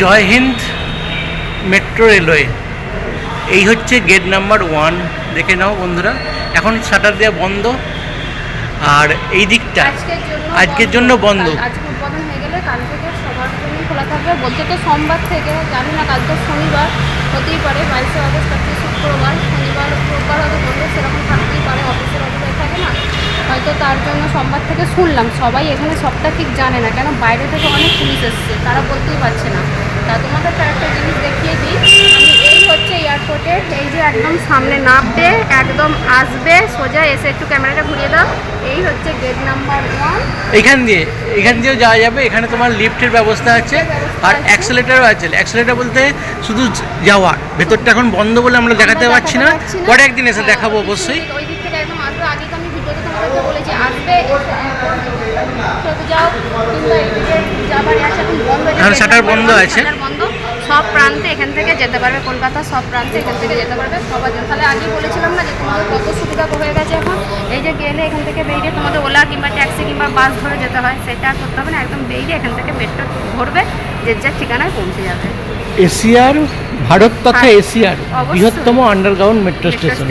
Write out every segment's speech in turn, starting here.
জয় Hind metro railway. এই হচ্ছে gate number one. দেখে নাও বন্ধুরা এখন শাটার দেওয়া বন্ধ। আর এই দিকটা আজকের জন্য আজকের জন্য বন্ধ। কাল- আজকে উদ্বোধন হয়ে গেলে কাল থেকে সবার জন্য খোলা থাকবে। বলতে তো সোমবার থেকে জানি না কাল তো শনিবার হতেই পারে বাইশে আগস্ট আজকে শুক্রবার। শনিবার রোববার হয়তো বলবে সেরকম থাকতেই পারে অফিসের অফিসে থাকে না। হয়তো তার জন্য সোমবার থেকে শুনলাম। সবাই এখানে সবটা ঠিক জানে না কেন বাইরে থেকে অনেক পুলিশ এসছে তারা বলতেই পারছে না। তা তোমাদের একটা জিনিস দেখিয়ে দিই। আমি এই হচ্ছে এয়ারপোর্টের এই যে একদম সামনে নামবে একদম আসবে সোজা এসে একটু ক্যামেরাটা ঘুরিয়ে দাও। এই হচ্ছে গেট নাম্বার ওয়ান এখান দিয়ে এখান দিয়েও যাওয়া যাবে এখানে তোমার লিফটের ব্যবস্থা আছে আর অ্যাক্সেলেটারও আছে। অ্যাক্সেলেটার বলতে শুধু যাওয়ার ভেতরটা এখন বন্ধ বলে আমরা দেখাতে পারছি না। দেখাতে পারছি না। পরে একদিন এসে দেখাবো অবশ্যই ওই দিক থেকে একদম আসবে। আগে তো আমি ভিডিওতে তোমাদেরকে বলেছি আসবে। যাও এখন shutter বন্ধ আছে। বন্ধ। সব প্রান্তে এখান থেকে যেতে পারবে কলকাতা সব প্রান্তে এখান থেকে যেতে পারবে সবার জন্য। তাহলে আগেই বলেছিলাম না যে তোমাদের কত সুবিধা হয়ে গেছে এখন? এই যে গেলে এখান থেকে বেরিয়ে তোমাদের ওলা কিংবা ট্যাক্সি কিংবা বাস ধরে যেতে হয় সেটা আর করতে হবে না একদম বেরিয়ে এখান থেকে মেট্রো ধরবে যে যার ঠিকানায় পৌঁছে যাবে। এশিয়ার ভারত তথা হ্যাঁ, এশিয়ার বৃহত্তম আন্ডারগ্রাউন্ড মেট্রো স্টেশন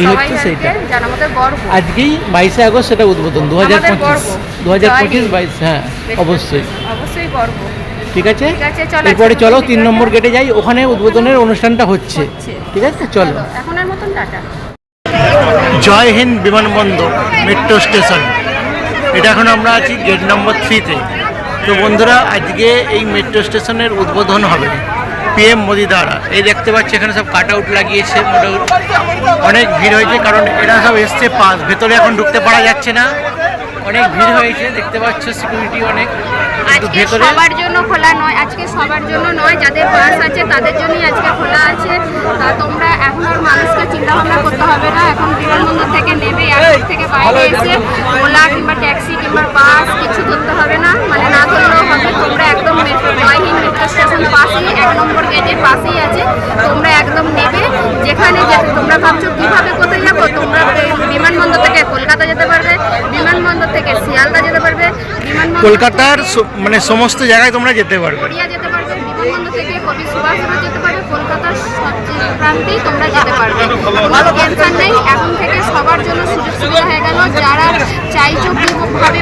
এই হচ্ছে সেইটা। যারা আমাদের গর্ব। আজকেই বাইশে আগস্ট সেটা উদ্বোধন দু হাজার পঁচিশ। দু হাজার পঁচিশ বাইশ হ্যাঁ অবশ্যই। গর্ব ঠিক আছে? ঠিক আছে, চলো এরপরে চলো তিন নম্বর গেটে যাই ওখানে উদ্বোধনের অনুষ্ঠানটা হচ্ছে। ঠিক আছে? চলো। এখনের মতন টাটা। জয় হিন্দ বিমানবন্দর মেট্রো স্টেশন এটা এখন আমরা আছি গেট নম্বর থ্রিতে তো। বন্ধুরা আজকে এই মেট্রো স্টেশনের উদ্বোধন হবে পিএম মোদি দ্বারা। এই দেখতে পাচ্ছি এখানে সব কাট আউট লাগিয়েছে মোটামুটি অনেক ভিড় হয়েছে কারণ এরা সব এসছে পাস ভেতরে এখন ঢুকতে পারা যাচ্ছে না। অনেক ভিড় হয়েছে দেখতে পাচ্ছ সিকিউরিটি অনেক। আজকে সবার জন্য খোলা নয় আজকে সবার জন্য নয় যাদের বাস আছে তাদের জন্যই আজকে খোলা আছে। তা তোমরা এখন আর মানুষকে চিন্তা ভাবনা করতে হবে না এখন বিমানবন্দর থেকে নেবে এয়ারপোর্ট থেকে বাইরে এসে ওলা কিংবা ট্যাক্সি কিংবা বাস কিছু ধরতে হবে না মানে না ধরলেও হবে তোমরা একদম metro Jai Hind metro station পাশেই এক নম্বর গেটের পাশেই আছে তোমরা একদম নেবে। যেখানে তোমরা ভাবছ কীভাবে কোথায় যাব তোমরা বিমানবন্দর থেকে কলকাতা যেতে পারবে বিমানবন্দর থেকে শিয়ালদা যেতে পারবে কলকাতার মানে সমস্ত জায়গায় তোমরা যেতে পারবে। যেতে পারবে বিমানবন্দর থেকে কবি সুভাষচন্দ্র যেতে পারবে কলকাতার প্রান্তেই তোমরা যেতে পারবে। কোনো টেনশন নেই এখন থেকে সবার জন্য সুযোগ সুবিধা হয়ে গেল। যারা চাইছো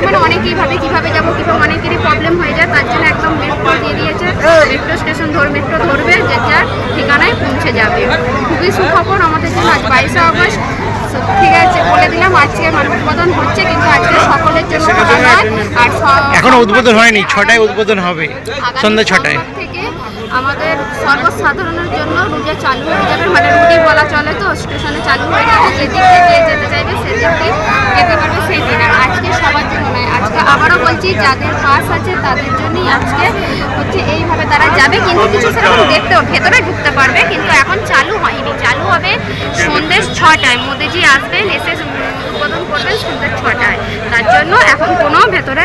মানে অনেকেই ভাবে কীভাবে যাব কীভাবে অনেকেরই প্রবলেম হয়ে যায় তার জন্য একদম মেট্রো দিয়ে দিয়েছে। মেট্রো স্টেশন ধর মেট্রো ধরবে যে যার ঠিকানায় পৌঁছে যাবে। খুবই সুখবর আমাদের জন্য আজ বাইশে আগস্ট। ঠিক আছে বলে দিলাম আজকে উদ্বোধন হচ্ছে কিন্তু আজকে সকলের জন্য খোলা নয়। আর এখনও উদ্বোধন হয়নি ছটায় উদ্বোধন হবে সন্ধ্যা ছটায়। থেকে আমাদের সর্বসাধারণের জন্য রুটে চালু হয়ে যাবে মানে রুটি বলা চলে তো স্টেশনে চালু হয়ে যাবে যে দিক থেকে যেতে চাইবে সেদিক যেতে পারবে সেই দিন। আর আজকে সবার জন্য নয় আজকে আবারও বলছি যাদের পাস আছে তাদের জন্যই আজকে হচ্ছে এইভাবে তারা যাবে কিন্তু কিছু সেরকম দেখতেও ভেতরে ঢুকতে পারবে সন্ধ্যে ছটায়। মোদিজি আসবেন এসে উদ্বোধন করবেন সন্ধ্যে ছটায়। তার জন্য এখন কোনো ভেতরে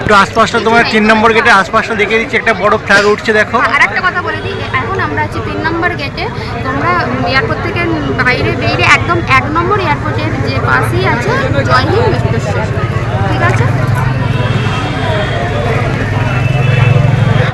একটু আশপাশটা তোমার তিন নম্বর গেটে আশপাশটা দেখিয়ে দিচ্ছি একটা বড় ফ্ল্যাগ উঠছে দেখো। আর একটা কথা বলে দিই এখন আমরা আছি তিন নম্বর গেটে। তোমরা এয়ারপোর্ট থেকে বাইরে বেরিয়ে একদম এক নম্বর এয়ারপোর্টের যে পাশেই আছে জয় হিন্দ